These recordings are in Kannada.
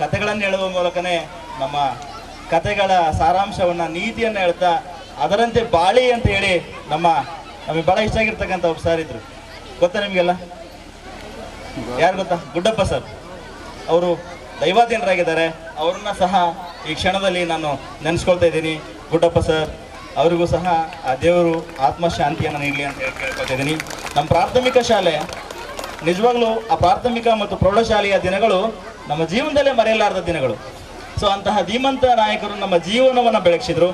ಕಥೆಗಳನ್ನು ಹೇಳುವ ಮೂಲಕನೇ ನಮ್ಮ ಕಥೆಗಳ ಸಾರಾಂಶವನ್ನ, ನೀತಿಯನ್ನು ಹೇಳ್ತಾ ಅದರಂತೆ ಬಾಳಿ ಅಂತ ಹೇಳಿ ನಮ್ಮ, ನಮಗೆ ಬಹಳ ಇಷ್ಟ ಆಗಿರ್ತಕ್ಕಂಥ ಒಬ್ಬ ಸರ್ ಇದ್ರು. ಗೊತ್ತಾ ನಿಮಗೆಲ್ಲ? ಯಾರು ಗೊತ್ತಾ? ಗುಡ್ಡಪ್ಪ ಸರ್ ಅವರು ದೈವಾಧೀನರಾಗಿದ್ದಾರೆ. ಅವ್ರನ್ನ ಸಹ ಈ ಕ್ಷಣದಲ್ಲಿ ನಾನು ನೆನೆಸ್ಕೊಳ್ತಾ ಇದ್ದೀನಿ. ಗುಡ್ಡಪ್ಪ ಸರ್ ಅವರಿಗೂ ಸಹ ಆ ದೇವರು ಆತ್ಮಶಾಂತಿಯನ್ನು ನೀಡಲಿ ಅಂತ ಹೇಳಿ ಕೇಳ್ಕೊತಾ ಇದ್ದೀನಿ. ನಮ್ಮ ಪ್ರಾಥಮಿಕ ಶಾಲೆ, ನಿಜವಾಗ್ಲೂ ಆ ಪ್ರಾಥಮಿಕ ಮತ್ತು ಪ್ರೌಢಶಾಲೆಯ ದಿನಗಳು ನಮ್ಮ ಜೀವನದಲ್ಲೇ ಮರೆಯಲಾರದ ದಿನಗಳು. ಸೊ ಅಂತಹ ಧೀಮಂತ ನಾಯಕರು ನಮ್ಮ ಜೀವನವನ್ನು ಬೆಳಗಿಸಿದ್ರು.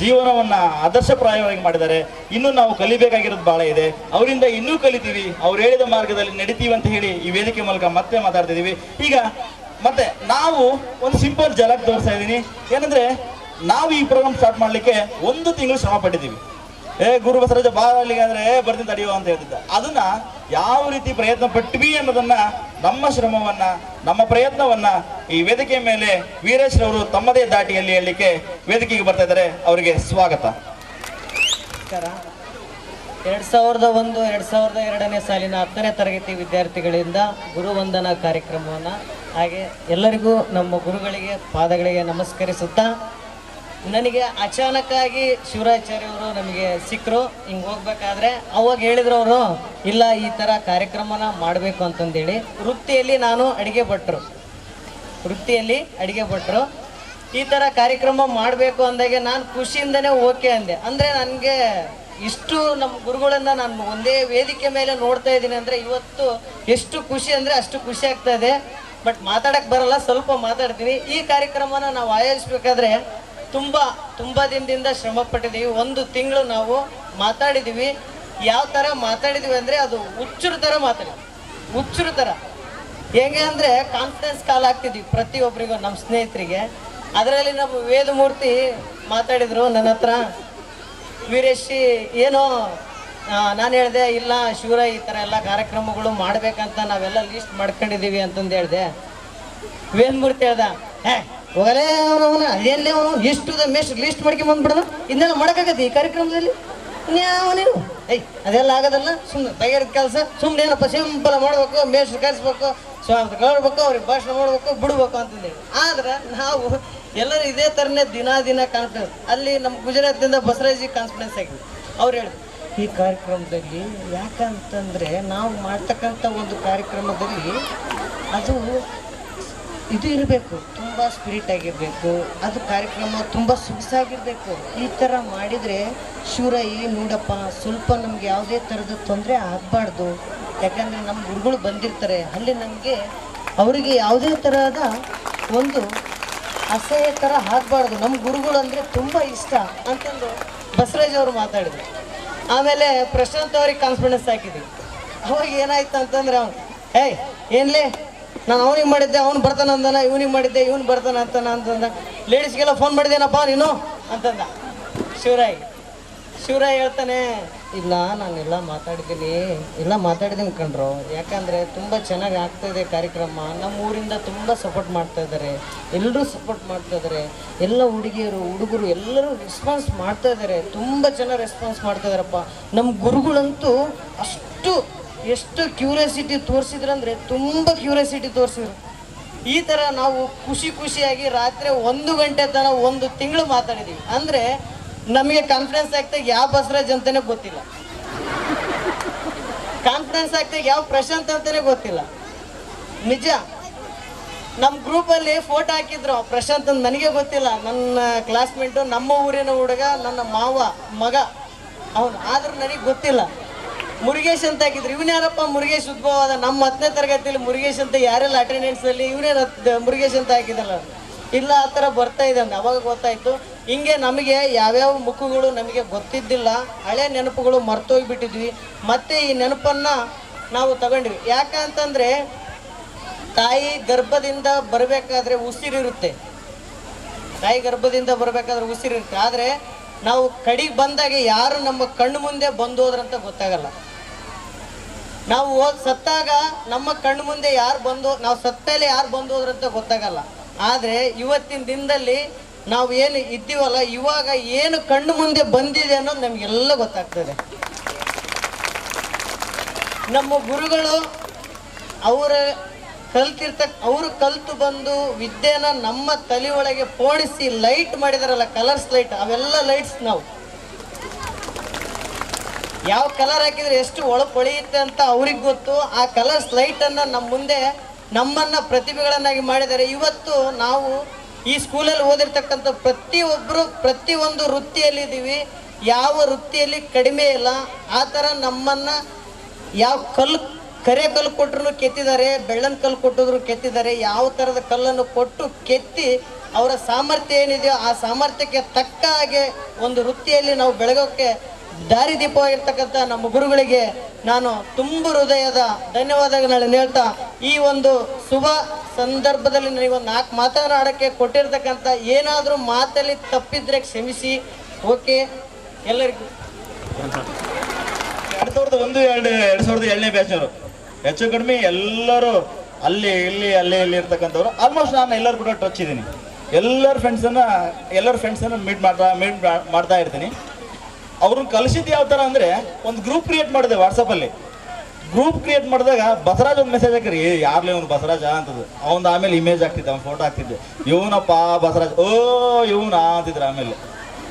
ಜೀವನವನ್ನ ಆದರ್ಶಪ್ರಾಯವಾಗಿ ಮಾಡಿದ್ದಾರೆ. ಇನ್ನೂ ನಾವು ಕಲಿಬೇಕಾಗಿರೋದು ಬಹಳ ಇದೆ. ಅವರಿಂದ ಇನ್ನೂ ಕಲಿತೀವಿ. ಅವ್ರು ಹೇಳಿದ ಮಾರ್ಗದಲ್ಲಿ ನಡಿತೀವಿ ಅಂತ ಹೇಳಿ ಈ ವೇದಿಕೆ ಮೂಲಕ ಮತ್ತೆ ಮಾತಾಡ್ತಿದ್ದೀವಿ ಈಗ ಮತ್ತೆ ನಾವು ಒಂದು ಸಿಂಪಲ್ ಜಲಕ್ ತೋರಿಸ್ತಾ ಇದ್ದೀನಿ ಏನಂದ್ರೆ, ನಾವು ಈ ಪ್ರೋಗ್ರಾಮ್ ಸ್ಟಾರ್ಟ್ ಮಾಡ್ಲಿಕ್ಕೆ ಒಂದು ತಿಂಗಳು ಶ್ರಮ ಪಟ್ಟಿದ್ದೀವಿ. ಏ, ಗುರು ಬಸವರಾಜ, ಬಾ ಅಲ್ಲಿಗೆ ಅಂದ್ರೆ ಬರ್ತೀನಿ ತಡೆಯುವ ಅಂತ ಹೇಳ್ತಿದ್ದ. ಅದನ್ನ ಯಾವ ರೀತಿ ಪ್ರಯತ್ನ ಪಟ್ವಿ ಅನ್ನೋದನ್ನ ನಮ್ಮ ಶ್ರಮವನ್ನ, ನಮ್ಮ ಪ್ರಯತ್ನವನ್ನ ಈ ವೇದಿಕೆ ಮೇಲೆ ವೀರೇಶ್ ರವರು ತಮ್ಮದೇ ದಾಟಿಯಲ್ಲಿ ಹೇಳಲಿಕ್ಕೆ ವೇದಿಕೆಗೆ ಬರ್ತಾ ಇದ್ದಾರೆ. ಅವರಿಗೆ ಸ್ವಾಗತ. ಎರಡ್ ಸಾವಿರದ ಒಂದು, ಎರಡು ಸಾವಿರದ ಎರಡನೇ ಸಾಲಿನ ಹತ್ತನೇ ತರಗತಿ ವಿದ್ಯಾರ್ಥಿಗಳಿಂದ ಗುರುವಂದನಾ ಕಾರ್ಯಕ್ರಮವನ್ನ ಹಾಗೆ ಎಲ್ಲರಿಗೂ ನಮ್ಮ ಗುರುಗಳಿಗೆ, ಪಾದಗಳಿಗೆ ನಮಸ್ಕರಿಸುತ್ತಾ ನನಗೆ ಅಚಾನಕ್ಕಾಗಿ ಶಿವರಾಚಾರ್ಯ ಅವರು ನಮಗೆ ಸಿಕ್ಕರು, ಹಿಂಗೆ ಹೋಗ್ಬೇಕಾದ್ರೆ ಅವಾಗ ಹೇಳಿದ್ರು ಅವರು, ಇಲ್ಲ, ಈ ಥರ ಕಾರ್ಯಕ್ರಮನ ಮಾಡಬೇಕು ಅಂತಂದೇಳಿ ವೃತ್ತಿಯಲ್ಲಿ ನಾನು ಅಡಿಗೆ ಭಟ್ರು. ವೃತ್ತಿಯಲ್ಲಿ ಅಡಿಗೆ ಭಟ್ರು. ಈ ಥರ ಕಾರ್ಯಕ್ರಮ ಮಾಡಬೇಕು ಅಂದಾಗೆ ನಾನು ಖುಷಿಯಿಂದನೇ ಓಕೆ ಅಂದೆ. ಅಂದರೆ ನನಗೆ ಇಷ್ಟು ನಮ್ಮ ಗುರುಗಳನ್ನ ನಾನು ಒಂದೇ ವೇದಿಕೆ ಮೇಲೆ ನೋಡ್ತಾ ಇದ್ದೀನಿ ಅಂದರೆ ಇವತ್ತು ಎಷ್ಟು ಖುಷಿ ಅಂದರೆ ಅಷ್ಟು ಖುಷಿ ಆಗ್ತಾ ಇದೆ. ಬಟ್ ಮಾತಾಡಕ್ಕೆ ಬರಲ್ಲ, ಸ್ವಲ್ಪ ಮಾತಾಡ್ತೀನಿ. ಈ ಕಾರ್ಯಕ್ರಮನ ನಾವು ಆಯೋಜಿಸ್ಬೇಕಾದ್ರೆ ತುಂಬ ತುಂಬ ದಿನದಿಂದ ಶ್ರಮ ಪಟ್ಟಿದ್ದೀವಿ ಒಂದು ತಿಂಗಳು ನಾವು ಮಾತಾಡಿದ್ದೀವಿ. ಯಾವ ಥರ ಮಾತಾಡಿದ್ದೀವಿ ಅಂದರೆ ಅದು ಹುಚ್ಚರು ಥರ ಮಾತಾಡಿದ್ವಿ ಹುಚ್ಚರು ಥರ ಹೇಗೆ ಅಂದರೆ ಕಾನ್ಫಿಡೆನ್ಸ್ ಕಾಲ್ ಆಗ್ತಿದ್ವಿ ಪ್ರತಿಯೊಬ್ಬರಿಗೂ ನಮ್ಮ ಸ್ನೇಹಿತರಿಗೆ. ಅದರಲ್ಲಿ ನಮ್ಮ ವೇದಮೂರ್ತಿ ಮಾತಾಡಿದರು ನನ್ನ ಹತ್ರ. ವೀರೇಶಿ, ಏನೋ ನಾನು ಹೇಳಿದೆ, ಇಲ್ಲ ಶಿವರ ಈ ಥರ ಎಲ್ಲ ಕಾರ್ಯಕ್ರಮಗಳು ಮಾಡಬೇಕಂತ ನಾವೆಲ್ಲ ಲೀಸ್ಟ್ ಮಾಡ್ಕೊಂಡಿದ್ದೀವಿ ಅಂತಂದು ಹೇಳಿದೆ. ವೇದಮೂರ್ತಿ ಹೇಳ್ದ, ಹೇ ಹೋಗಲೇ ಅವನವನ ಅದೇನೇ ಅವನು ಎಷ್ಟು ಮೆಸ್ಟ್ ಲಿಸ್ಟ್ ಮಾಡ್ಕೊಂಡ್ ಬಂದ್ಬಿಡದ. ಇದನ್ನೆಲ್ಲ ಮಾಡೋಕ್ಕಾಗತ್ತೆ ಈ ಕಾರ್ಯಕ್ರಮದಲ್ಲಿ? ಇನ್ಯಾವ ಐ ಅದೆಲ್ಲ ಆಗೋದಲ್ಲ ಸುಮ್ಮನೆ ತಯಾರಿದ ಕೆಲಸ ಸುಮ್ಮನೆ ಏನಪ್ಪ ಸಿಂಪಲ್ ಮಾಡ್ಬೇಕು, ಮೇಷ್ಟ್ರು ಕರೆಸ್ಬೇಕು ಸ್ವಾಮಿ ಕೇಳ್ಬೇಕು ಅವ್ರಿಗೆ ಭಾಷಣ ಮಾಡ್ಬೇಕು, ಬಿಡ್ಬೇಕು ಅಂತಂದೇಳಿ. ಆದ್ರೆ ನಾವು ಎಲ್ಲರೂ ಇದೇ ಥರನೇ ದಿನ ದಿನ ಕಾನ್ಫಿಡೆನ್ಸ್ ಅಲ್ಲಿ ನಮ್ಮ ಗುಜರಾತ್ನಿಂದ ಬಸವರಾಜಿ ಕಾನ್ಫಿಡೆನ್ಸ್ ಆಗಿದೆ ಅವ್ರು ಹೇಳಿದ್ರು, ಈ ಕಾರ್ಯಕ್ರಮದಲ್ಲಿ ಯಾಕಂತಂದ್ರೆ ನಾವು ಮಾಡ್ತಕ್ಕಂಥ ಒಂದು ಕಾರ್ಯಕ್ರಮದಲ್ಲಿ ಅದು ಇದು ಇರಬೇಕು. ತುಂಬ ಸ್ಪಿರಿಟ್ ಆಗಿರಬೇಕು. ಅದು ಕಾರ್ಯಕ್ರಮ ತುಂಬ ಸೊಗಸಾಗಿರಬೇಕು ಈ ಥರ ಮಾಡಿದರೆ ಶಿವರಾಯಿ ನೋಡಪ್ಪ, ಸ್ವಲ್ಪ ನಮ್ಗೆ ಯಾವುದೇ ಥರದ ತೊಂದರೆ ಆಗಬಾರ್ದು. ಯಾಕಂದರೆ ನಮ್ಮ ಗುರುಗಳು ಬಂದಿರ್ತಾರೆ. ಅಲ್ಲಿ ನಮಗೆ ಅವರಿಗೆ ಯಾವುದೇ ಥರದ ಒಂದು ಅಸಹ್ಯ ಥರ ಆಗಬಾರ್ದು. ನಮ್ಮ ಗುರುಗಳು ಅಂದರೆ ತುಂಬ ಇಷ್ಟ ಅಂತಂದು ಬಸವರಾಜ್ ಅವರು ಮಾತಾಡಿದರು. ಆಮೇಲೆ ಪ್ರಶಾಂತ್ ಅವ್ರಿಗೆ ಕಾನ್ಫಿಡೆನ್ಸ್ ಹಾಕಿದ್ವಿ. ಅವಾಗ ಏನಾಯ್ತು ಅಂತಂದ್ರೆ ಅವ್ನು, ಏಯ್, ಏನ್ಲೇ? ನಾನು ಅವನಿಗೆ ಮಾಡಿದ್ದೆ, ಅವ್ನು ಬರ್ತಾನ ಅಂದನ, ಇವನಿಗೆ ಮಾಡಿದ್ದೆ, ಇವನು ಬರ್ತಾನ ಅಂತಾನ ಅಂತಂದ. ಲೇಡೀಸ್ಗೆಲ್ಲ ಫೋನ್ ಮಾಡಿದ್ದೇನಪ್ಪ ನೀನು? ಅಂತಂದ. ಶಿವರಾಯ್ ಶಿವರಾಯ್ ಹೇಳ್ತಾನೆ, ಇಲ್ಲ, ನಾನು ಎಲ್ಲ ಮಾತಾಡಿದ್ದೀನಿ ಎಲ್ಲ ಮಾತಾಡಿದ್ದೀನಿ ಕಣ್ರು. ಯಾಕಂದರೆ ತುಂಬ ಚೆನ್ನಾಗಿ ಆಗ್ತಾಯಿದೆ ಕಾರ್ಯಕ್ರಮ. ನಮ್ಮ ಊರಿಂದ ತುಂಬ ಸಪೋರ್ಟ್ ಮಾಡ್ತಾ ಇದ್ದಾರೆ. ಎಲ್ಲರೂ ಸಪೋರ್ಟ್ ಮಾಡ್ತಾ ಇದ್ದಾರೆ. ಎಲ್ಲ ಹುಡುಗಿಯರು, ಹುಡುಗರು ಎಲ್ಲರೂ ರೆಸ್ಪಾನ್ಸ್ ಮಾಡ್ತಾ ಇದ್ದಾರೆ. ತುಂಬ ಚೆನ್ನಾಗಿ ರೆಸ್ಪಾನ್ಸ್ ಮಾಡ್ತಾ ಇದ್ದಾರಪ್ಪ. ನಮ್ಮ ಗುರುಗಳಂತೂ ಅಷ್ಟು ಎಷ್ಟು ಕ್ಯೂರಿಯಾಸಿಟಿ ತೋರಿಸಿದ್ರು ಅಂದರೆ ತುಂಬ ಕ್ಯೂರಿಯಾಸಿಟಿ ತೋರಿಸಿದ್ರು. ಈ ಥರ ನಾವು ಖುಷಿ ಖುಷಿಯಾಗಿ ರಾತ್ರಿ ಒಂದು ಗಂಟೆ ತನಕ ಒಂದು ತಿಂಗಳು ಮಾತಾಡಿದ್ದೀವಿ ಅಂದರೆ ನಮಗೆ ಕಾನ್ಫಿಡೆನ್ಸ್ ಆಗ್ತಾ ಯಾವ ಬಸ್ರಾಜ್ ಅಂತಲೇ ಗೊತ್ತಿಲ್ಲ. ಕಾನ್ಫಿಡೆನ್ಸ್ ಆಗ್ತಾ ಯಾವ ಪ್ರಶಾಂತ್ ಅಂತಲೇ ಗೊತ್ತಿಲ್ಲ. ನಿಜ. ನಮ್ಮ ಗ್ರೂಪಲ್ಲಿ ಫೋಟೋ ಹಾಕಿದ್ರು. ಪ್ರಶಾಂತ್ ಅಂತ ನನಗೆ ಗೊತ್ತಿಲ್ಲ. ನನ್ನ ಕ್ಲಾಸ್ಮೇಟು ನಮ್ಮ ಊರಿನ ಹುಡುಗ, ನನ್ನ ಮಾವ, ಮಗ. ಅವನು, ಆದರೂ ನನಗೆ ಗೊತ್ತಿಲ್ಲ. ಮುರುಗೇಶ್ ಅಂತ ಹಾಕಿದ್ರು ಇವನ್ ಯಾರಪ್ಪ ಮುರುಗೇಶ್ ಉದ್ಭವ ಅದ ನಮ್ಮ ಹತ್ತನೇ ತರಗತಿಯಲ್ಲಿ ಮುರುಗೇಶ್ ಅಂತ ಯಾರೆಲ್ಲ ಅಟೆಂಡೆನ್ಸ್ ಅಲ್ಲಿ ಇವನೇ ಮುರುಗೇಶ್ ಅಂತ ಹಾಕಿದಲ್ಲ ಇಲ್ಲ, ಆ ಥರ ಬರ್ತಾ ಇದೆ ಅವಾಗ ಗೊತ್ತಾಯ್ತು. ಹಿಂಗೆ ನಮಗೆ ಯಾವ್ಯಾವ ಮುಖಗಳು ನಮಗೆ ಗೊತ್ತಿದ್ದಿಲ್ಲ. ಹಳೆ ನೆನಪುಗಳು ಮರ್ತೋಗ್ಬಿಟ್ಟಿದ್ವಿ. ಮತ್ತೆ ಈ ನೆನಪನ್ನ ನಾವು ತಗೊಂಡ್ವಿ. ಯಾಕಂತಂದ್ರೆ, ತಾಯಿ ಗರ್ಭದಿಂದ ಬರಬೇಕಾದ್ರೆ ಉಸಿರಿರುತ್ತೆ. ತಾಯಿ ಗರ್ಭದಿಂದ ಬರಬೇಕಾದ್ರೆ ಉಸಿರಿರುತ್ತೆ. ಆದರೆ, ನಾವು ಕಡಿಗೆ ಬಂದಾಗ ಯಾರು ನಮ್ಮ ಕಣ್ಣು ಮುಂದೆ ಬಂದೋದ್ರಂತ ಗೊತ್ತಾಗಲ್ಲ. ನಾವು ಸತ್ತಾಗ ನಮ್ಮ ಕಣ್ಣು ಮುಂದೆ ಯಾರು ಬಂದು, ನಾವು ಸತ್ತಮೇಲೆ ಯಾರು ಬಂದು ಹೋದ್ರಂತ ಗೊತ್ತಾಗಲ್ಲ. ಆದರೆ ಇವತ್ತಿನ ದಿನದಲ್ಲಿ ನಾವು ಏನು ಇದ್ದೀವಲ್ಲ, ಇವಾಗ ಏನು ಕಣ್ಣು ಮುಂದೆ ಬಂದಿದೆ ಅನ್ನೋದು ನಮಗೆಲ್ಲ ಗೊತ್ತಾಗ್ತದೆ. ನಮ್ಮ ಗುರುಗಳು ಅವರ ಕಲ್ತಿರ್ತಕ್ಕ ಅವರು ಕಲ್ತು ಬಂದು ವಿದ್ಯೆನ ನಮ್ಮ ತಲೆ ಒಳಗೆ ಪೋಣಿಸಿ ಲೈಟ್ ಮಾಡಿದಾರಲ್ಲ ಕಲರ್ಸ್ ಲೈಟ್ ಅವೆಲ್ಲ ಲೈಟ್ಸ್ ನಾವು. ಯಾವ ಕಲರ್ ಹಾಕಿದ್ರೆ ಎಷ್ಟು ಒಳಗೆ ಹೊಳೆಯುತ್ತೆ ಅಂತ ಅವ್ರಿಗೆ ಗೊತ್ತು. ಆ ಕಲರ್ ಸ್ಲೈಟನ್ನು ನಮ್ಮ ಮುಂದೆ ನಮ್ಮನ್ನ ಪ್ರತಿಭೆಗಳನ್ನಾಗಿ ಮಾಡಿದ್ದಾರೆ. ಇವತ್ತು ನಾವು ಈ ಸ್ಕೂಲಲ್ಲಿ ಓದಿರ್ತಕ್ಕಂಥ ಪ್ರತಿಯೊಬ್ಬರು ಪ್ರತಿಯೊಂದು ವೃತ್ತಿಯಲ್ಲಿದ್ದೀವಿ ಯಾವ ವೃತ್ತಿಯಲ್ಲಿ ಕಡಿಮೆ ಇಲ್ಲ. ಆ ಥರ ನಮ್ಮನ್ನ ಯಾವ ಕಲ್ಲು, ಕರೆ ಕಲ್ಲು ಕೊಟ್ಟರು ಕೆತ್ತಿದ್ದಾರೆ, ಬೆಳ್ಳನ ಕಲ್ಲು ಕೊಟ್ಟಿದ್ರು ಕೆತ್ತಿದ್ದಾರೆ. ಯಾವ ಥರದ ಕಲ್ಲನ್ನು ಕೊಟ್ಟು ಕೆತ್ತಿ ಅವರ ಸಾಮರ್ಥ್ಯ ಏನಿದೆಯೋ ಆ ಸಾಮರ್ಥ್ಯಕ್ಕೆ ತಕ್ಕ ಹಾಗೆ ಒಂದು ವೃತ್ತಿಯಲ್ಲಿ ನಾವು ಬೆಳಗೋಕ್ಕೆ ದಾರಿದೀಪವಾಗಿರ್ತಕ್ಕಂಥ ನಮ್ಮ ಗುರುಗಳಿಗೆ ನಾನು ತುಂಬ ಹೃದಯದ ಧನ್ಯವಾದಗಳನ್ನ ಹೇಳ್ತಾ, ಈ ಒಂದು ಶುಭ ಸಂದರ್ಭದಲ್ಲಿ ನನಗೆ ಒಂದು ನಾಲ್ಕು ಮಾತನಾಡೋಕ್ಕೆ ಕೊಟ್ಟಿರ್ತಕ್ಕಂಥ ಏನಾದರೂ ಮಾತಲ್ಲಿ ತಪ್ಪಿದ್ರೆ ಕ್ಷಮಿಸಿ, ಓಕೆ? ಎಲ್ಲರಿಗೂ. ಎರಡು ಸಾವಿರದ ಒಂದು, ಎರಡು ಎರಡು ಸಾವಿರದ ಎರಡನೇ ಬ್ಯಾಚ್ನವರು ಹೆಚ್ಚು ಕಡಿಮೆ ಎಲ್ಲರೂ ಅಲ್ಲಿ, ಇಲ್ಲಿ ಅಲ್ಲಿ, ಇಲ್ಲಿ ಇರ್ತಕ್ಕಂಥವ್ರು. ಆಲ್ಮೋಸ್ಟ್ ನಾನು ಎಲ್ಲರೂ ಕೂಡ ಟಚ್ ಇದ್ದೀನಿ. ಎಲ್ಲರ ಫ್ರೆಂಡ್ಸನ್ನು ಎಲ್ಲರ ಫ್ರೆಂಡ್ಸನ್ನು ಮೀಟ್ ಮಾಡ್ತಾ ಮೀಟ್ ಮಾಡ್ತಾ ಇರ್ತೀನಿ. ಅವ್ರನ್ನ ಕಲಿಸಿದ್ದು ಯಾವ ಥರ ಅಂದರೆ ಒಂದು ಗ್ರೂಪ್ ಕ್ರಿಯೇಟ್ ಮಾಡಿದೆ ವಾಟ್ಸಪ್ಪಲ್ಲಿ ಗ್ರೂಪ್ ಕ್ರಿಯೇಟ್ ಮಾಡಿದಾಗ ಬಸರಾಜ್ ಒಂದು ಮೆಸೇಜ್ ಹಾಕಿರಿ ಯಾರ್ಲಿ ಅವ್ನು ಬಸರಾಜ ಅಂತದ್ದು ಅವ್ನು ಆಮೇಲೆ ಇಮೇಜ್ ಆಗ್ತಿದ್ದೆ ಅವ್ನು ಫೋಟೋ ಹಾಕ್ತಿದ್ದೆ. ಇವನಪ್ಪ ಬಸರಾಜ್ ಓ, ಇವನಾ? ಅಂತಿದ್ರು ಆಮೇಲೆ.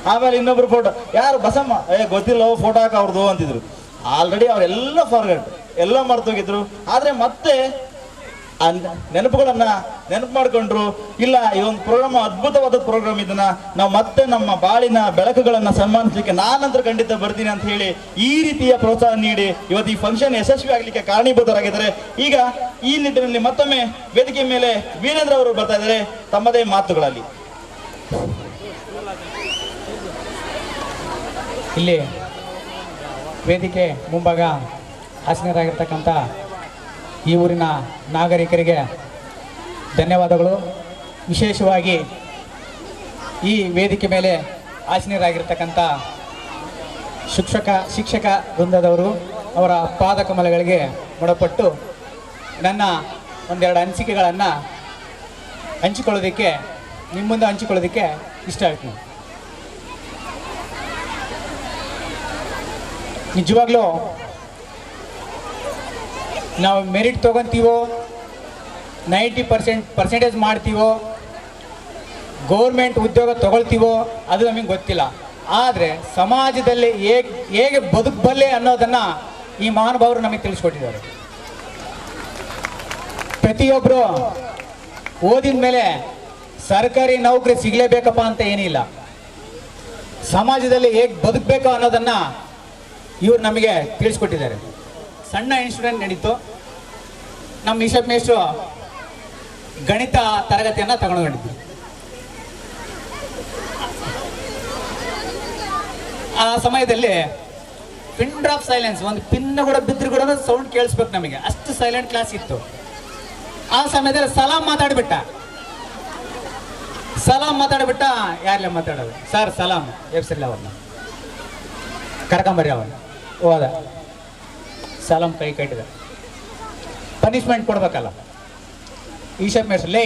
ಆಮೇಲೆ ಇನ್ನೊಬ್ರು ಫೋಟೋ ಯಾರು ಬಸಮ್ಮ? ಏ, ಗೊತ್ತಿಲ್ಲ ಫೋಟೋ ಹಾಕ ಅವ್ರದ್ದು ಅಂತಿದ್ರು. ಆಲ್ರೆಡಿ ಅವರೆಲ್ಲ ಫಾರ್ಗಟ್ ಎಲ್ಲ ಮರ್ತೋಗಿದ್ರು. ಆದರೆ ಮತ್ತೆ ನೆನಪುಗಳನ್ನ ನೆನಪು ಮಾಡ್ಕೊಂಡ್ರು. ಇಲ್ಲ, ಈ ಒಂದು ಪ್ರೋಗ್ರಾಮ್ ಅದ್ಭುತವಾದ ಪ್ರೋಗ್ರಾಮ್ ಇದನ್ನ ನಾವು ಮತ್ತೆ ನಮ್ಮ ಬಾಳಿನ ಬೆಳಕುಗಳನ್ನ ಸನ್ಮಾನಿಸಲಿಕ್ಕೆ ನಾನಂತರ ಖಂಡಿತ ಬರ್ತೀನಿ ಅಂತ ಹೇಳಿ ಈ ರೀತಿಯ ಪ್ರೋತ್ಸಾಹ ನೀಡಿ ಇವತ್ತು ಈ ಫಂಕ್ಷನ್ ಯಶಸ್ವಿ ಆಗಲಿಕ್ಕೆ ಕಾರಣೀಭೂತರಾಗಿದ್ದಾರೆ. ಈಗ ಈ ನಿಟ್ಟಿನಲ್ಲಿ ಮತ್ತೊಮ್ಮೆ ವೇದಿಕೆ ಮೇಲೆ ವೀರೇಂದ್ರ ಅವರು ಬರ್ತಾ ಇದ್ದಾರೆ. ತಮ್ಮದೇ ಮಾತುಗಳಲ್ಲಿ. ಇಲ್ಲಿ ವೇದಿಕೆ ಮುಂಭಾಗ ಆಸೀನರಾಗಿರ್ತಕ್ಕಂಥ ಈ ಊರಿನ ನಾಗರಿಕರಿಗೆ ಧನ್ಯವಾದಗಳು. ವಿಶೇಷವಾಗಿ ಈ ವೇದಿಕೆ ಮೇಲೆ ಆಸೀನರಾಗಿರ್ತಕ್ಕಂಥ ಶಿಕ್ಷಕ ಶಿಕ್ಷಕ ವೃಂದದವರು ಅವರ ಪಾದಕಮಲಗಳಿಗೆ ಮೊಡಪಟ್ಟು ನನ್ನ ಒಂದೆರಡು ಅನಿಸಿಕೆಗಳನ್ನು ಹಂಚಿಕೊಳ್ಳೋದಕ್ಕೆ ನಿಮ್ಮ ಮುಂದೆ ಹಂಚಿಕೊಳ್ಳೋದಕ್ಕೆ ಇಷ್ಟ ಆಯ್ತು ನಿಜವಾಗ್ಲೂ ನಾವು ಮೆರಿಟ್ ತೊಗೊತೀವೋ ನೈಂಟಿ ಪರ್ಸೆಂಟ್ ಪರ್ಸೆಂಟೇಜ್ ಮಾಡ್ತೀವೋ ಗೌರ್ಮೆಂಟ್ ಉದ್ಯೋಗ ತೊಗೊಳ್ತೀವೋ, ಅದು ನಮಗೆ ಗೊತ್ತಿಲ್ಲ. ಆದರೆ ಸಮಾಜದಲ್ಲಿ ಹೇಗೆ ಹೇಗೆ ಬದುಕಬಲ್ಲೆ ಅನ್ನೋದನ್ನು ಈ ಮಹಾನುಭಾವರು ನಮಗೆ ತಿಳಿಸ್ಕೊಟ್ಟಿದ್ದಾರೆ. ಪ್ರತಿಯೊಬ್ಬರು ಓದಿದ ಮೇಲೆ ಸರ್ಕಾರಿ ನೌಕರಿ ಸಿಗಲೇಬೇಕಪ್ಪ ಅಂತ ಏನಿಲ್ಲ. ಸಮಾಜದಲ್ಲಿ ಹೇಗೆ ಬದುಕಬೇಕು ಅನ್ನೋದನ್ನು ಇವರು ನಮಗೆ ತಿಳಿಸ್ಕೊಟ್ಟಿದ್ದಾರೆ. ಸಣ್ಣ ಇನ್ಸಿಡೆಂಟ್ ನಡೀತು. ನಮ್ಮ ಈಶಪ್ ಗಣಿತ ತರಗತಿಯನ್ನು ತಗೊಂಡಿದ್ವಿ ಆ ಸಮಯದಲ್ಲಿ ಪಿನ್ ಡ್ರಾಪ್ ಸೈಲೆನ್ಸ್, ಒಂದು ಪಿನ್ ಕೂಡ ಬಿದ್ದರೂ ಕೂಡ ಸೌಂಡ್ ಕೇಳಿಸ್ಬೇಕು ನಮಗೆ. ಅಷ್ಟು ಸೈಲೆಂಟ್ ಕ್ಲಾಸ್ ಇತ್ತು. ಆ ಸಮಯದಲ್ಲಿ ಸಲಾಂ ಮಾತಾಡ್ಬಿಟ್ಟ. ಸಲಾಂ ಮಾತಾಡ್ಬಿಟ್ಟ. ಯಾರಲ್ಲ ಮಾತಾಡೋದು? ಸರ್, ಸಲಾಂ ಎಫ್ಸಿರ್ಲಿ ಅವ್ರನ್ನ ಕರ್ಕೊಂಬರ್ರಿ ಅವನ್ನ ಹೋದ ಸಲಾಂ ಕೈ ಕಟ್ಟಿದ. ಪನಿಷ್ಮೆಂಟ್ ಕೊಡ್ಬೇಕಲ್ಲ. ಈಶಪ್ ಮೇಡ್ಸ್ ಲೇ,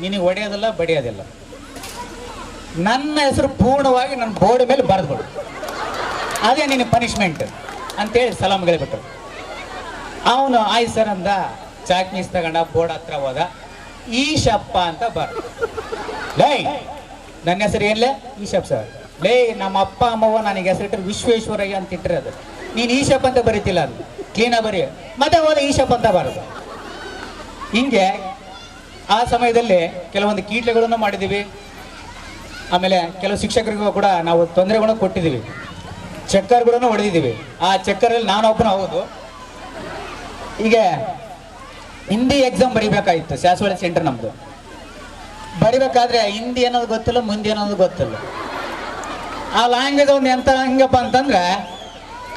ನಿನಗೆ ಹೊಡೆಯೋದಿಲ್ಲ ಬಡಿಯೋದಿಲ್ಲ. ನನ್ನ ಹೆಸರು ಪೂರ್ಣವಾಗಿ ನನ್ನ ಬೋರ್ಡ್ ಮೇಲೆ ಬರೆದ್ಬಿಡು. ಅದೇ ನಿನಗೆ ಪನಿಷ್ಮೆಂಟ್ ಅಂತೇಳಿ ಸಲಾಮ್ ಗೆಳಿಬಿಟ್ರು ಅವನು ಆಯ್ತು ಸರ್ ಅಂದ. ಚಾಕ್ ಮೀಸ್ ತಗೊಂಡ, ಬೋರ್ಡ್ ಹತ್ರ ಹೋದ. ಈಶಪ್ಪ ಅಂತ ಬರ್. ಲೇ, ನನ್ನ ಹೆಸರು ಏನ್ಲೇ? ಈಶಪ್ ಸರ್. ಲೇ, ನಮ್ಮ ಅಪ್ಪ, ಅಮ್ಮವ್ವ ನನಗೆ ಹೆಸರಿಟ್ಟರು ವಿಶ್ವೇಶ್ವರಯ್ಯ ಅಂತ ಇಟ್ಟರೆ ಇಟ್ಟಿರೋದು ನೀನು ಈಶಪ್ ಅಂತ ಬರೀತಿಲ್ಲ ಅದು. ಕ್ಲೀನಾಗಿ ಬರಿ. ಮತ್ತೆ ಹೋದ ಈಶಪ್ ಅಂತ ಬರೋದು. ಹಿಂಗೆ ಆ ಸಮಯದಲ್ಲಿ ಕೆಲವೊಂದು ಕೀಟ್ಲೆಗಳನ್ನು ಮಾಡಿದ್ದೀವಿ. ಆಮೇಲೆ ಕೆಲವು ಶಿಕ್ಷಕರಿಗೂ ಕೂಡ ನಾವು ತೊಂದರೆಗಳನ್ನು ಕೊಟ್ಟಿದ್ದೀವಿ. ಚಕ್ಕರ್ಗಳನ್ನು ಹೊಡೆದಿದ್ದೀವಿ. ಆ ಚಕ್ಕರಲ್ಲಿ ನಾನೊಬ್ಬನ ಹೌದು. ಈಗ ಹಿಂದಿ ಎಕ್ಸಾಮ್ ಬರಿಬೇಕಾಗಿತ್ತು. ಶಾಸವಾಡಿ ಸೆಂಟರ್ ನಮ್ಮದು ಬರಿಬೇಕಾದ್ರೆ ಹಿಂದಿ ಅನ್ನೋದು ಗೊತ್ತಿಲ್ಲ, ಮುಂದೆ ಅನ್ನೋದು ಗೊತ್ತಿಲ್ಲ. ಆ ಲ್ಯಾಂಗ್ವೇಜ್ ಒಂದು ಎಂತ ಹಂಗಪ್ಪ ಅಂತಂದ್ರೆ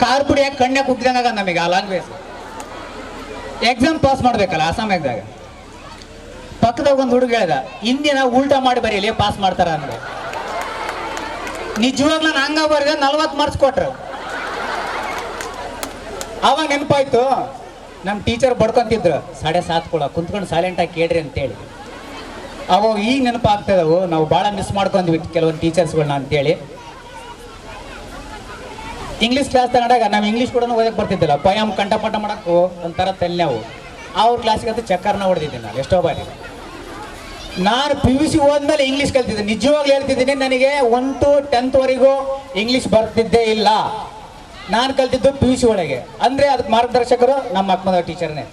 ಕಾರ್ ಯಾಕೆ ಕಣ್ಣೆ ಕುಗ್ದಂಗ ನಮಗೆ ಆ ಲ್ಯಾಂಗ್ವೇಜ್ ಎಕ್ಸಾಮ್ ಪಾಸ್ ಮಾಡ್ಬೇಕಲ್ಲ ಆ ಸಮಯದಾಗ. ಪಕ್ಕದಾಗ ಒಂದು ಹುಡುಗ ಹೇಳ್ದ, ಹಿಂದಿನ ಉಲ್ಟಾ ಮಾಡಿ ಬರೀಲಿ ಪಾಸ್ ಮಾಡ್ತಾರ ಅಂದ್ರೆ ನಿಜವಾಗ್ಲೂ ನಾನು ಹಂಗ ಬರೆದ ನಲ್ವತ್ತು ಮಾರ್ಕ್ಸ್ ಕೊಟ್ರು. ಅವಾಗ ನೆನಪಾಯ್ತು ನಮ್ಮ ಟೀಚರ್ ಬಡ್ಕೊಂತಿದ್ರು, ಸಾಡೆ ಸಾತ್ ಕೊಡ, ಕುಂತ್ಕೊಂಡು ಸೈಲೆಂಟಾಗಿ ಕೇಳ್ರಿ ಅಂತೇಳಿ. ಅವಾಗ ಈಗ ನೆನಪಾಗ್ತದವು ನಾವು ಭಾಳ ಮಿಸ್ ಮಾಡ್ಕೊಂಡ್ವಿ ಕೆಲವೊಂದು ಟೀಚರ್ಸ್ಗಳನ್ನ ಅಂತೇಳಿ. ಇಂಗ್ಲೀಷ್ ಕ್ಲಾಸ್ ತಗೊಂಡಾಗ ನಾವು ಇಂಗ್ಲೀಷ್ ಕೂಡ ಓದಕ್ಕೆ ಬರ್ತಿದ್ದಿಲ್ಲ. ಪಯಂ ಕಂಠಪಾಠ ಮಾಡೋಕ್ಕೂ ಒಂಥರ ತಲೆ ಅವ್ರ ಕ್ಲಾಸಿಗೆ ಅಂತ ಚಕ್ಕರ್ನ ಹೊಡೆದಿದ್ದೀನಿ ನಾನು ಎಷ್ಟೋ ಬಾರಿ. ನಾನು ಪಿ ಯು ಸಿ ಹೋದ್ಮೇಲೆ ಇಂಗ್ಲೀಷ್ ಕಲ್ತಿದ್ದೆ. ನಿಜವಾಗ್ಲೂ ಹೇಳ್ತಿದ್ದೀನಿ ನನಗೆ ಒನ್ ಟು ಟೆಂತ್ವರೆಗೂ ಇಂಗ್ಲೀಷ್ ಬರ್ತಿದ್ದೇ ಇಲ್ಲ. ನಾನು ಕಲ್ತಿದ್ದು ಪಿ ಯು ಸಿ ಒಳಗೆ. ಅಂದರೆ ಅದಕ್ಕೆ ಮಾರ್ಗದರ್ಶಕರು ನಮ್ಮ ಅಕ್ಕಮದ ಟೀಚರ್ನೇ.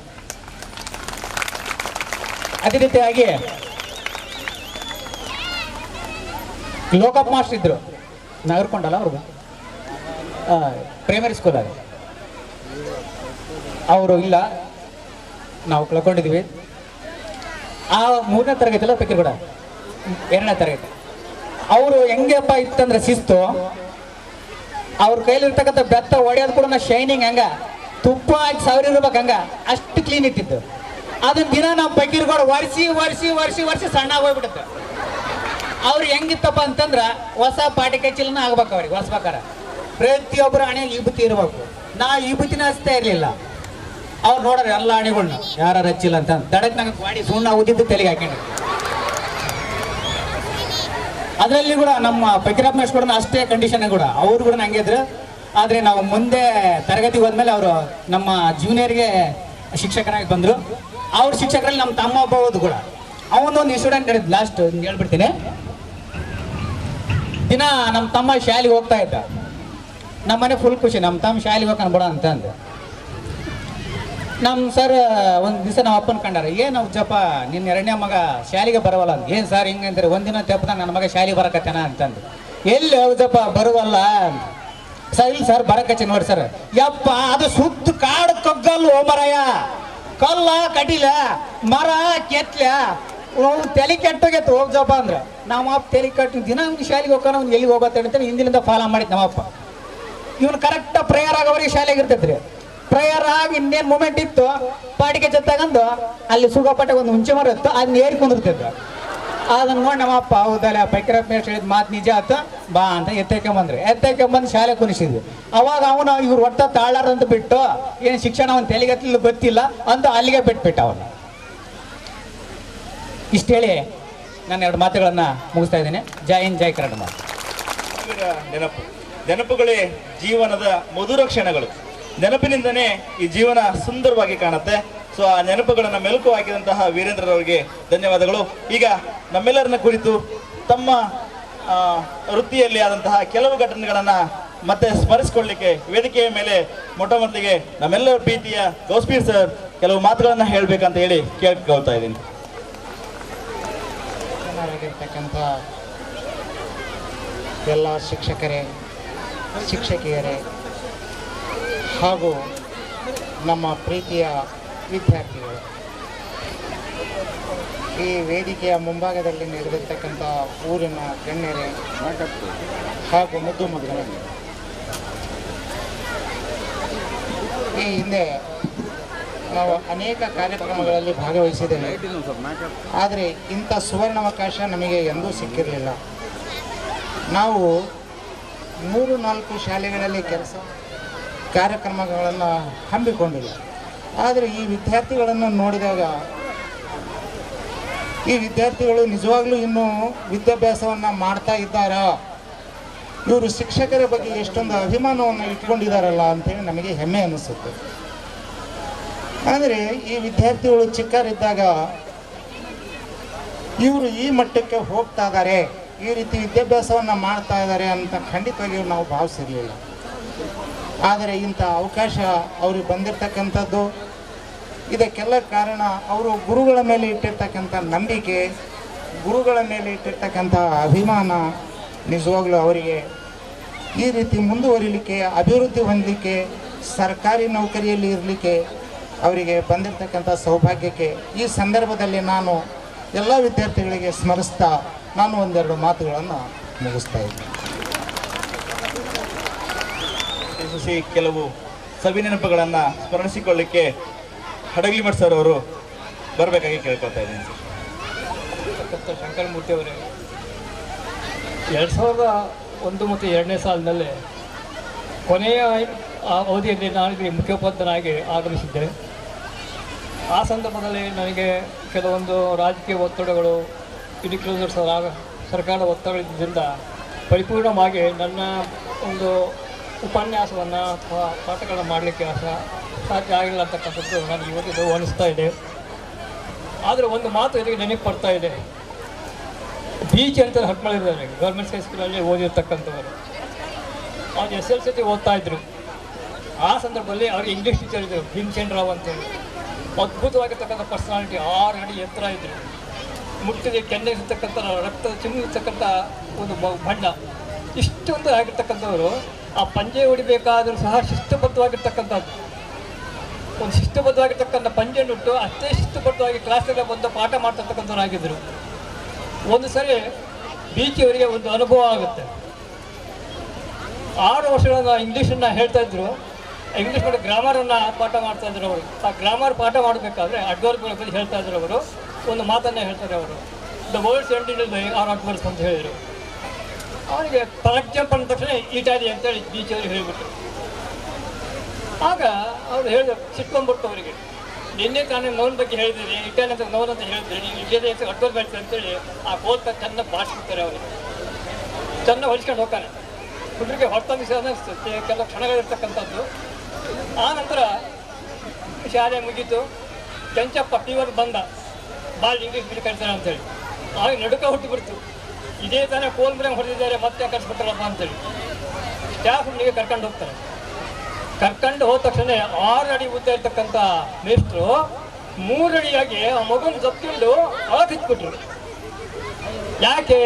ಅದೇ ರೀತಿಯಾಗಿ ಲೋಕಪ್ ಮಾಸ್ಟರ್ ಇದ್ರು. ನಾಗರ್ಕೊಂಡಲ್ಲ ಅವ್ರದ್ದು ಪ್ರೈಮರಿ ಸ್ಕೂಲಲ್ಲಿ ಅವರು ಇಲ್ಲ. ನಾವು ಕಳ್ಕೊಂಡಿದ್ವಿ. ಆ ಮೂರನೇ ತರಗತಿ ಅಲ್ಲ ಕೂಡ ಎರಡನೇ ತರಗತಿ. ಅವರು ಹೆಂಗಪ್ಪ ಇತ್ತಂದ್ರೆ ಶಿಸ್ತು. ಅವ್ರ ಕೈಲಿರ್ತಕ್ಕಂಥ ಬೆತ್ತ ಒಡೆಯೋದು ಕೂಡ ಶೈನಿಂಗ್ ಹಂಗ. ತುಪ್ಪ ಹಾಕಿ ಸಾವಿರ ಇರ್ಬೇಕು ಹಂಗ. ಅಷ್ಟು ಕ್ಲೀನ್ ಇಟ್ಟಿದ್ದು. ಅದನ್ನ ದಿನ ನಾವು ಕೂಡ ಒರೆಸಿ ಒರೆಸಿ ಒರೆಸಿ ಒರೆಸಿ ಸಣ್ಣ ಹೋಗ್ಬಿಡುತ್ತೆ ಅವ್ರು ಹೆಂಗಿತ್ತಪ್ಪ ಅಂತಂದ್ರೆ ಹೊಸ ಪಾಟಿಕೆ ಚೀಲನ ಆಗ್ಬೇಕು ಅವ್ರಿಗೆ ಹೊಸ್ಬೇಕಾರ. ಪ್ರತಿಯೊಬ್ಬರು ಹಣೆ ವಿಭೂತಿ ಇರಬೇಕು. ನಾ ವಿಭೂತಿನ ಹಚ್ತಾ ಇರಲಿಲ್ಲ. ಅವ್ರು ನೋಡ್ರಿ ಎಲ್ಲ ಹಣೆಗಳನ್ನ ಯಾರು ಹಚ್ಚಿಲ್ಲ ಅಂತ. ದಡಕ್ ನಂಗೆ ಮಾಡಿ ಸುಣ್ಣ ಉದ್ದಿದ್ದು ತಲೆಗೆ ಹಾಕೊಂಡು. ಅದರಲ್ಲಿ ಕೂಡ ನಮ್ಮ ಫಕೀರಪ್ಪ ಮೇಶ್ ಕೂಡ ಅಷ್ಟೇ ಕಂಡೀಷನ್ ಕೂಡ. ಅವ್ರು ಕೂಡ ಹಂಗೆ ಇದ್ರು ಆದರೆ ನಾವು ಮುಂದೆ ತರಗತಿಗೆ ಹೋದ್ಮೇಲೆ ಅವರು ನಮ್ಮ ಜೂನಿಯರ್ಗೆ ಶಿಕ್ಷಕರಾಗಿ ಬಂದರು. ಅವ್ರ ಶಿಕ್ಷಕರಲ್ಲಿ ನಮ್ಮ ತಮ್ಮ ಒಬ್ಬ ಹೋದ್ ಕೂಡ. ಅವನೊಂದು ಸ್ಟೂಡೆಂಟ್ ಹೇಳಿದ್ ಲಾಸ್ಟ್ ಹೇಳ್ಬಿಡ್ತೀನಿ. ದಿನ ನಮ್ಮ ತಮ್ಮ ಶಾಲೆಗೆ ಹೋಗ್ತಾ ಇದ್ದ. ನಮ್ಮ ಮನೆ ಫುಲ್ ಖುಷಿ. ನಮ್ಮ ತಮ್ಮ ಶಾಲೆಗೆ ಹೋಗಿ ಬಿಡ ಅಂತಂದು ನಮ್ಮ ಸರ್ ಒಂದು ದಿವಸ ನಮ್ಮ ಅಪ್ಪನ ಕಂಡಾರ ಏನು ಉಜ್ಜಪ್ಪ ನಿನ್ನ ಎರಡನೇ ಮಗ ಶಾಲೆಗೆ ಬರವಲ್ಲ ಅಂತ ಏನು ಸರ್ ಹಿಂಗೆ ಅಂತಾರೆ? ಒಂದಿನ ತೆಪ್ಪದ ನನ್ನ ಮಗ ಶಾಲೆಗೆ ಬರಕತ್ತೇನ? ಅಂತಂದು ಎಲ್ಲಿ ಉಜ್ಜಪ್ಪ ಬರುವಲ್ಲ? ಸರ್ ಇಲ್ಲಿ ಸರ್ ಬರಕಚ್ಚಿ ನೋಡಿ ಸರ್ ಯಪ್ಪ, ಅದು ಸುತ್ತ ಕಾಡು ಕಗ್ಗಲ್ಲು ಓ ಮರಯ್ಯ ಕಲ್ಲ, ಕಟಿಲ, ಮರ, ಕೆತ್ಲ ತಲೆ ಕೆಟ್ಟೋಗೈತೆ ಹೋಗ್ಜಪ್ಪ ಅಂದ್ರೆ. ನಮ್ಮ ಅಪ್ಪ ತಲೆ ಕಟ್ಟಿ, ದಿನ ಅವ್ನಿಗೆ ಶಾಲೆಗೆ ಹೋಗೋಣ ಅವ್ನು ಎಲ್ಲಿಗೆ ಹೋಗತ್ತೆ? ಅಂತ ಹಿಂದಿನಿಂದ ಫಾಲೋ ಮಾಡಿದ್ ನಮ್ಮಪ್ಪ. ಇವನು ಕರೆಕ್ಟ್ ಪ್ರೇಯರ್ ಆಗೋವರೆಗೆ ಶಾಲೆಗೆ ಇರ್ತೈತ್ರಿ. ಪ್ರೇಯರ್ ಆಗಿ ಇನ್ನೇನು ಮೂಮೆಂಟ್ ಇತ್ತು ಪಾಟಿಗೆ ಜೊತೆಗಂದು ಅಲ್ಲಿ ಸುಗಪಟ್ಟ ಒಂದು ಹುಂಚೆ ಮರ ಇತ್ತು ಅದನ್ನ ಏರಿ ಕುಂದಿರ್ತಿದ್ದ ಅದನ್ನ ನೋಡಿ ನಮ್ಮಪ್ಪ ಹೌದಲ್ಲ ಬೈಕರಪ್ಪ ಮೇಷ್ ಹೇಳಿದ ಮಾತು ನಿಜ ಆತ, ಬಾ ಅಂತ ಎತ್ತೈಕೊಂಬಂದ್ರಿ. ಎತ್ತೈಕೊಂಬಂದು ಶಾಲೆ ಕುನಿಸಿದ್ವಿ ಅವಾಗ ಅವನು, ಇವ್ರು ಒಟ್ಟ ತಾಳಾರಂತ ಬಿಟ್ಟು, ಏನು ಶಿಕ್ಷಣ ಅವನು ತೆಲಿಗತ್ತಿಲ್ಲ ಗೊತ್ತಿಲ್ಲ ಅಂತ ಅಲ್ಲಿಗೆ ಬಿಟ್ಬಿಟ್ಟ ಅವನು. ಇಷ್ಟು ಹೇಳಿ ನಾನು ಎರಡು ಮಾತುಗಳನ್ನು ಮುಗಿಸ್ತಾ ಇದ್ದೀನಿ. ಜೈ ಹಿಂದ್, ಜೈ ಕರ್ನಾಟಕ ನೆನಪುಗಳೇ ಜೀವನದ ಮಧುರ ಕ್ಷಣಗಳು. ನೆನಪಿನಿಂದನೇ ಈ ಜೀವನ ಸುಂದರವಾಗಿ ಕಾಣುತ್ತೆ. ಸೊ ಆ ನೆನಪುಗಳನ್ನು ಮೆಲುಕು ಹಾಕಿದಂತಹ ವೀರೇಂದ್ರರವರಿಗೆ ಧನ್ಯವಾದಗಳು. ಈಗ ನಮ್ಮೆಲ್ಲರನ್ನ ಕುರಿತು ತಮ್ಮ ವೃತ್ತಿಯಲ್ಲಿ ಆದಂತಹ ಕೆಲವು ಘಟನೆಗಳನ್ನು ಮತ್ತೆ ಸ್ಮರಿಸಿಕೊಳ್ಳಿಕ್ಕೆ ವೇದಿಕೆಯ ಮೇಲೆ ಮೊಟ್ಟ ಮೊದಲಿಗೆ ನಮ್ಮೆಲ್ಲರ ಪ್ರೀತಿಯ ಗೌಸ್ಪೀರ್ ಸರ್ ಕೆಲವು ಮಾತುಗಳನ್ನು ಹೇಳಬೇಕಂತ ಹೇಳಿ ಕೇಳ್ಕೊಳ್ತಾ ಇದ್ದೀನಿ. ಎಲ್ಲ ಶಿಕ್ಷಕರೇ ಶಿಕ್ಷಕಿಯರೇ ಹಾಗೂ ನಮ್ಮ ಪ್ರೀತಿಯ ವಿದ್ಯಾರ್ಥಿಗಳು. ಈ ವೇದಿಕೆಯ ಮುಂಭಾಗದಲ್ಲಿ ನಡೆದಿರ್ತಕ್ಕಂಥ ಊರಿನ ಗಣ್ಯರೇ ಹಾಗೂ ಮುದ್ದು ಮಕ್ಕಳೇ ಈ ಹಿಂದೆ ನಾವು ಅನೇಕ ಕಾರ್ಯಕ್ರಮಗಳಲ್ಲಿ ಭಾಗವಹಿಸಿದ್ದೇವೆ. ಆದರೆ ಇಂಥ ಸುವರ್ಣಾವಕಾಶ ನಮಗೆ ಎಂದೂ ಸಿಕ್ಕಿರಲಿಲ್ಲ. ನಾವು ಮೂರು, ನಾಲ್ಕು ಶಾಲೆಗಳಲ್ಲಿ ಕೆಲಸ, ಕಾರ್ಯಕ್ರಮಗಳನ್ನು ಹಮ್ಮಿಕೊಂಡಿದೆ ಆದರೆ ಈ ವಿದ್ಯಾರ್ಥಿಗಳನ್ನು ನೋಡಿದಾಗ, ಈ ವಿದ್ಯಾರ್ಥಿಗಳು ನಿಜವಾಗ್ಲೂ ಇನ್ನೂ ವಿದ್ಯಾಭ್ಯಾಸವನ್ನು ಮಾಡ್ತಾ ಇದ್ದಾರಾ? ಇವರು ಶಿಕ್ಷಕರ ಬಗ್ಗೆ ಎಷ್ಟೊಂದು ಅಭಿಮಾನವನ್ನು ಇಟ್ಕೊಂಡಿದ್ದಾರಲ್ಲ ಅಂತೇಳಿ ನಮಗೆ ಹೆಮ್ಮೆ ಅನ್ನಿಸುತ್ತೆ ಆದರೆ ಈ ವಿದ್ಯಾರ್ಥಿಗಳು ಚಿಕ್ಕರಿದ್ದಾಗ ಇವರು ಈ ಮಟ್ಟಕ್ಕೆ ಹೋಗ್ತಾ ಇದ್ದಾರೆ. ಈ ರೀತಿ ವಿದ್ಯಾಭ್ಯಾಸವನ್ನು ಮಾಡ್ತಾ ಇದ್ದಾರೆ ಅಂತ ಖಂಡಿತವಾಗಿಯೂ ನಾವು ಭಾವಿಸಿರಲಿಲ್ಲ. ಆದರೆ ಇಂಥ ಅವಕಾಶ ಅವ್ರಿಗೆ ಬಂದಿರತಕ್ಕಂಥದ್ದು, ಇದಕ್ಕೆಲ್ಲ ಕಾರಣ ಅವರು ಗುರುಗಳ ಮೇಲೆ ಇಟ್ಟಿರ್ತಕ್ಕಂಥ ನಂಬಿಕೆ, ಗುರುಗಳ ಮೇಲೆ ಇಟ್ಟಿರ್ತಕ್ಕಂಥ ಅಭಿಮಾನ ನಿಜವಾಗ್ಲೂ ಅವರಿಗೆ. ಈ ರೀತಿ ಮುಂದುವರಿಲಿಕ್ಕೆ, ಅಭಿವೃದ್ಧಿ ಹೊಂದಲಿಕ್ಕೆ, ಸರ್ಕಾರಿ ನೌಕರಿಯಲ್ಲಿ ಇರಲಿಕ್ಕೆ ಅವರಿಗೆ ಬಂದಿರತಕ್ಕಂಥ ಸೌಭಾಗ್ಯಕ್ಕೆ ಈ ಸಂದರ್ಭದಲ್ಲಿ ನಾನು ಎಲ್ಲ ವಿದ್ಯಾರ್ಥಿಗಳಿಗೆ ಸ್ಮರಿಸ್ತಾ ನಾನು ಒಂದೆರಡು ಮಾತುಗಳನ್ನು ಮುಗಿಸ್ತಾ ಇದ್ದೀನಿ ಕೆಲವು ಸವಿ ಸ್ಮರಣಿಸಿಕೊಳ್ಳಿಕ್ಕೆ ಸ್ಮರಿಸಿಕೊಳ್ಳಿಕ್ಕೆ ಹಡಗಲಿ ಮಠ್ ಸರ್ ಅವರು ಬರಬೇಕಾಗಿ ಕೇಳ್ಕೊಳ್ತಾ ಇದ್ದೀನಿ. ಸರ್ ಶಂಕರಮೂರ್ತಿ ಅವರೇ ಎರಡು ಸಾವಿರದ ಒಂದು ಮತ್ತು ಎರಡನೇ ಸಾಲಿನಲ್ಲಿ ಕೊನೆಯ ಆ ಅವಧಿಯಲ್ಲಿ ನಾನು ಮುಖ್ಯೋಪಾಧ್ಯಾಯನಾಗಿ ಆಗಮಿಸಿದ್ದೆ. ಆ ಸಂದರ್ಭದಲ್ಲಿ ನನಗೆ ಕೆಲವೊಂದು ರಾಜಕೀಯ ಒತ್ತಡಗಳು ಇನ್ಕ್ಲೂಸರ್ಸ್ ಸರ್ಕಾರದ ಒತ್ತಡದಿಂದ ಪರಿಪೂರ್ಣವಾಗಿ ನನ್ನ ಒಂದು ಉಪನ್ಯಾಸವನ್ನು ಅಥವಾ ಪಾಠಗಳನ್ನು ಮಾಡಲಿಕ್ಕೆ ಸಾಧ್ಯ ಆಗಿಲ್ಲ ಅಂತಕ್ಕಂಥದ್ದು ನನಗೆ ಇವತ್ತಿದ್ದು ಅನಿಸ್ತಾ ಇದೆ. ಆದರೆ ಒಂದು ಮಾತು ಇದಕ್ಕೆ ನೆನಪು ಬರ್ತಾ ಇದೆ. ಬೀಚ್ ಅಂತ ಹಟ್ಮಳಿದ್ದಾರೆ ಗೌರ್ಮೆಂಟ್ ಹೈಸ್ಕೂಲಲ್ಲಿ ಓದಿರ್ತಕ್ಕಂಥವ್ರು. ಅವ್ರು ಎಸ್ ಎಲ್ ಸಿ ಓದ್ತಾ ಇದ್ರು. ಆ ಸಂದರ್ಭದಲ್ಲಿ ಅವ್ರಿಗೆ ಇಂಗ್ಲೀಷ್ ಟೀಚರ್ ಇದ್ದರು ಭೀಮಸೇನ್ ರಾವ್ ಅಂತೇಳಿ. ಅದ್ಭುತವಾಗಿರ್ತಕ್ಕಂಥ ಪರ್ಸನಾಲಿಟಿ ಆರು ಅಡಿ ಎತ್ತರ ಇದ್ರು. ಮುಟ್ಟಿಗೆ ಕೆನ್ನೆಗಿರ್ತಕ್ಕಂಥ ರಕ್ತ ಚಿಮ್ಮಿರ್ತಕ್ಕಂಥ ಒಂದು ಬಣ್ಣ, ಇಷ್ಟೊಂದು ಆಗಿರ್ತಕ್ಕಂಥವ್ರು ಆ ಪಂಜೆ ಹೊಡಿಬೇಕಾದರೂ ಸಹ ಶಿಸ್ತುಬದ್ಧವಾಗಿರ್ತಕ್ಕಂಥದ್ದು. ಒಂದು ಶಿಸ್ತುಬದ್ಧವಾಗಿರ್ತಕ್ಕಂಥ ಪಂಜೆನುಟ್ಟು ಅಷ್ಟೇ ಶಿಸ್ತುಬದ್ಧವಾಗಿ ಕ್ಲಾಸಲ್ಲೇ ಬಂದು ಪಾಠ ಮಾಡ್ತಿರ್ತಕ್ಕಂಥವ್ರಾಗಿದ್ದರು ಒಂದು ಸರಿ ಬೀಚಿಯವರಿಗೆ ಒಂದು ಅನುಭವ ಆಗುತ್ತೆ. ಆರು ವರ್ಷಗಳ ಇಂಗ್ಲೀಷನ್ನು ಹೇಳ್ತಾ ಇದ್ರು. ಇಂಗ್ಲೀಷ್ ಗ್ರಾಮರನ್ನು ಪಾಠ ಮಾಡ್ತಾ ಇದ್ರು ಅವರು. ಆ ಗ್ರಾಮರ್ ಪಾಠ ಮಾಡಬೇಕಾದ್ರೆ ಅಡ್ವರ್ಗಳ ಹೇಳ್ತಾ ಇದ್ರು ಅವರು. ಒಂದು ಮಾತನ್ನು ಹೇಳ್ತಾರೆ ಅವರು. The world and in by or adverse ಅಂತ ಹೇಳಿದರು. ಅವರಿಗೆ ಫಾರ್ ಅಂದ ತಕ್ಷಣ ಇಟಾಲಿ ಅಂತೇಳಿ ಬೀಚವ್ರಿಗೆ ಹೇಳಿಬಿಟ್ರು. ಆಗ ಅವ್ರು ಹೇಳಿದ್ರು ಸಿಟ್ಕೊಂಡ್ಬಿಟ್ಟು ಅವರಿಗೆ, ನಿನ್ನೆ ತಾನೇ ನೋನ್ ಬಗ್ಗೆ ಹೇಳಿದ್ದೀನಿ ಇಟಾಲಿ ಅಂತ ನೋನ್ ಅಂತ ಹೇಳಿದ್ರಿ, ನೀವು ಇಲ್ಲದೇ ಅಂತ ಅಡ್ವರ್ಸ್ ಮಾಡ್ತೀರಿ ಅಂತೇಳಿ ಆ ಕೋಲ್ಕ ಚೆನ್ನಾಗಿ ಬಾಡಿಸ್ಬಿಡ್ತಾರೆ ಅವರಿಗೆ ಚೆನ್ನಾಗಿ ಹೊಲಿಸ್ಕೊಂಡು ಹೋಗ್ತಾನೆ. ಹುಡುಗರಿಗೆ ಹೊರತಂದಿಸ ಅನ್ನಿಸ್ತದೆ ಕೆಲವು ಕ್ಷಣಗಳಿರ್ತಕ್ಕಂಥದ್ದು. ಆ ನಂತರ ಶಾಲೆ ಮುಗೀತು. ಕೆಂಚಪ್ಪ ಫೀವರ್ ಬಂದ. ಭಾಳ ಇಂಗ್ಲೀಷ್ ಬಿಟ್ಟು ಕಲಿತಾನೆ ಅಂತೇಳಿ. ಆಗ ನಡುಕ ಹುಟ್ಟಿಬಿಡ್ತು ಇದೇ ತಾನೇ ಕೋಲ್ ಮೇಲೆ ಹೊಡೆದಿದ್ದಾರೆ, ಮತ್ತೆ ಕಳಿಸ್ಬಿಟ್ರಪ್ಪ ಅಂತೇಳಿ. ಸ್ಟಾಫ್ ಹುಡುಗಿಗೆ ಕರ್ಕೊಂಡು ಹೋಗ್ತಾರೆ. ಕರ್ಕೊಂಡು ಹೋದ ತಕ್ಷಣ ಆರು ಅಡಿ ಉದ್ದ ಇರ್ತಕ್ಕಂಥ ಮೇಷ್ಟ್ರು ಮೂರು ಅಡಿಯಾಗಿ ಆ ಮಗುನ ಜಪ್ಕೊಂಡು ಒಳಗಿಟ್ಬಿಟ್ರು ಯಾಕೆ?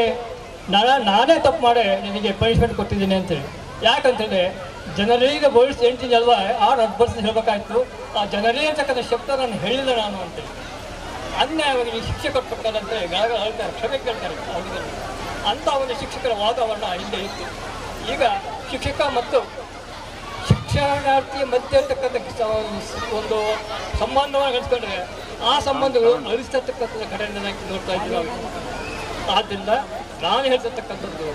ನಾನು, ನಾನೇ ತಪ್ಪು ಮಾಡಿ ನಿನಗೆ ಪನಿಷ್ಮೆಂಟ್ ಕೊಟ್ಟಿದ್ದೀನಿ ಅಂತೇಳಿ. ಯಾಕಂತೇಳಿ ಜನರಿಗೆ ಬೋಲ್ಸ್ ಎಂಟಿನ ಅಲ್ವಾ? ಆರು ಹತ್ತು ವರ್ಷ ಹೇಳ್ಬೇಕಾಯ್ತು. ಆ ಜನರೇ ಅಂತಕ್ಕಂಥ ಶಬ್ದ ನಾನು ಹೇಳಿಲ್ಲ ನಾನು ಅಂತೇಳಿ. ಅನ್ಯಾಯವಾಗಿ ಶಿಕ್ಷೆ ಅಂತೇಳಿ ಗಾಗ ಹೇಳ್ತಾರೆ, ಕ್ಷಮೆ ಕೇಳ್ತಾರೆ ಅವರಿಗೆ. ಅಂಥ ಒಂದು ಶಿಕ್ಷಕರ ವಾತಾವರಣ ಹಿಂದೆ ಇತ್ತು. ಈಗ ಶಿಕ್ಷಕ ಮತ್ತು ಶಿಕ್ಷಣಾರ್ಥಿ ಮಧ್ಯೆ ಇರ್ತಕ್ಕಂಥ ಒಂದು ಸಂಬಂಧವನ್ನು ಹಂಚ್ಕೊಂಡ್ರೆ ಆ ಸಂಬಂಧಗಳು ಅರಿಸ್ತಕ್ಕಂಥ ಘಟನೆ ನೋಡ್ತಾ ಇದ್ದೀವಿ ನಾವು. ಆದ್ದರಿಂದ ನಾನು ಹೇಳ್ತಿರ್ತಕ್ಕಂಥದ್ದು